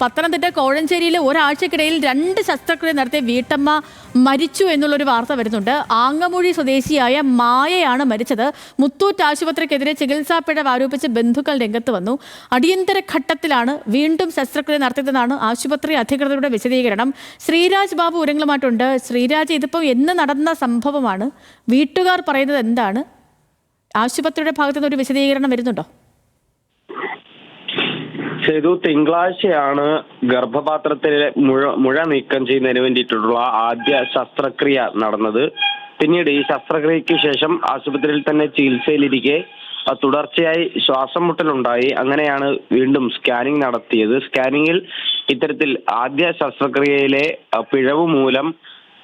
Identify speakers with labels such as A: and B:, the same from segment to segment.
A: പത്തനംതിട്ട കോഴഞ്ചേരിയിൽ ഒരാഴ്ചക്കിടയിൽ രണ്ട് ശസ്ത്രക്രിയ നടത്തിയ വീട്ടമ്മ മരിച്ചു എന്നുള്ളൊരു വാർത്ത വരുന്നുണ്ട്. ആങ്ങമൂഴി സ്വദേശിയായ മായയാണ് മരിച്ചത്. മുത്തൂറ്റ് ആശുപത്രിക്കെതിരെ ചികിത്സാ പിഴവ് ആരോപിച്ച് ബന്ധുക്കൾ രംഗത്ത് വന്നു. അടിയന്തര ഘട്ടത്തിലാണ് വീണ്ടും ശസ്ത്രക്രിയ നടത്തിയതെന്നാണ് ആശുപത്രി അധികൃതരുടെ വിശദീകരണം. ശ്രീരാജ് ബാബു ഉരങ്ങളുമായിട്ടുണ്ട്. ശ്രീരാജ് ഇതിപ്പോൾ എന്ന് നടന്ന സംഭവമാണ്? വീട്ടുകാർ പറയുന്നത് എന്താണ്? ആശുപത്രിയുടെ ഭാഗത്തുനിന്ന് ഒരു വിശദീകരണം വരുന്നുണ്ടോ?
B: ചെയ്തു. തിങ്കളാഴ്ചയാണ് ഗർഭപാത്രത്തിലെ മുഴ മുഴ നീക്കം ചെയ്യുന്നതിന് വേണ്ടിയിട്ടുള്ള ആദ്യ ശസ്ത്രക്രിയ നടന്നത്. പിന്നീട് ഈ ശസ്ത്രക്രിയയ്ക്ക് ശേഷം ആശുപത്രിയിൽ തന്നെ ചികിത്സയിലിരിക്കെ തുടർച്ചയായി ശ്വാസം മുട്ടലുണ്ടായി. അങ്ങനെയാണ് വീണ്ടും സ്കാനിംഗ് നടത്തിയത്. സ്കാനിങ്ങിൽ ഇത്തരത്തിൽ ആദ്യ ശസ്ത്രക്രിയയിലെ പിഴവ് മൂലം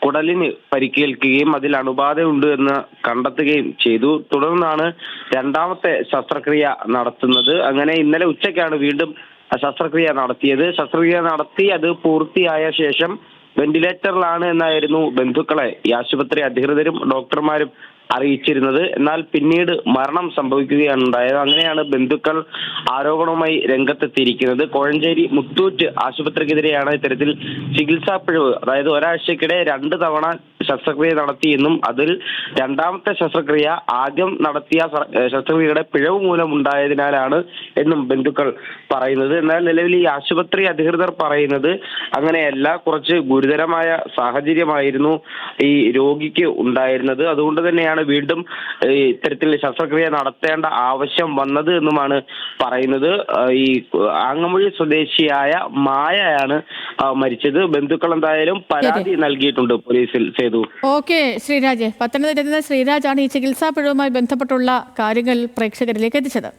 B: കുടലിന് പരിക്കേൽക്കുകയും അതിൽ അണുബാധയുണ്ട് എന്ന് കണ്ടെത്തുകയും ചെയ്തു. തുടർന്നാണ് രണ്ടാമത്തെ ശസ്ത്രക്രിയ നടത്തുന്നത്. അങ്ങനെ ഇന്നലെ ഉച്ചയ്ക്കാണ് വീണ്ടും ശസ്ത്രക്രിയ നടത്തിയത്. ശസ്ത്രക്രിയ നടത്തി അത് പൂർത്തിയായ ശേഷം വെന്റിലേറ്ററിലാണ് എന്നായിരുന്നു ബന്ധുക്കളെ ഈ ആശുപത്രി അധികൃതരും ഡോക്ടർമാരും അറിയിച്ചിരുന്നത്. എന്നാൽ പിന്നീട് മരണം സംഭവിക്കുകയാണ് ഉണ്ടായത് അങ്ങനെയാണ് ബന്ധുക്കൾ ആരോപണവുമായി രംഗത്തെത്തിയിരിക്കുന്നത്. കോഴഞ്ചേരി മുത്തൂറ്റ് ആശുപത്രിക്കെതിരെയാണ് ഇത്തരത്തിൽ ചികിത്സാ പിഴവ്. അതായത് ഒരാഴ്ചക്കിടെ രണ്ട് തവണ ശസ്ത്രക്രിയ നടത്തിയെന്നും അതിൽ രണ്ടാമത്തെ ശസ്ത്രക്രിയ ആദ്യം നടത്തിയ ശസ്ത്രക്രിയയുടെ പിഴവ് മൂലം ഉണ്ടായതിനാലാണ് എന്നും ബന്ധുക്കൾ പറയുന്നത്. എന്നാൽ നിലവിൽ ഈ ആശുപത്രി അധികൃതർ പറയുന്നത് അങ്ങനെയല്ല. കുറച്ച് ഗുരുതരമായ സാഹചര്യമായിരുന്നു ഈ രോഗിക്ക് ഉണ്ടായിരുന്നത്. അതുകൊണ്ട് തന്നെയാണ് വീണ്ടും ഇത്തരത്തിൽ ശസ്ത്രക്രിയ നടത്തേണ്ട ആവശ്യം വന്നത് എന്നുമാണ് പറയുന്നത്. ഈ ആങ്ങമൊഴി സ്വദേശിയായ മായയാണ് മരിച്ചത്. ബന്ധുക്കൾ എന്തായാലും പരാതി നൽകിയിട്ടുണ്ട് പോലീസിൽ സേതു
A: ഓക്കെ ശ്രീരാജ്. പത്തനംതിട്ട ശ്രീരാജ് ആണ് ഈ ചികിത്സാ പിഴവുമായി ബന്ധപ്പെട്ടുള്ള കാര്യങ്ങൾ പ്രേക്ഷകരിലേക്ക് എത്തിച്ചത്.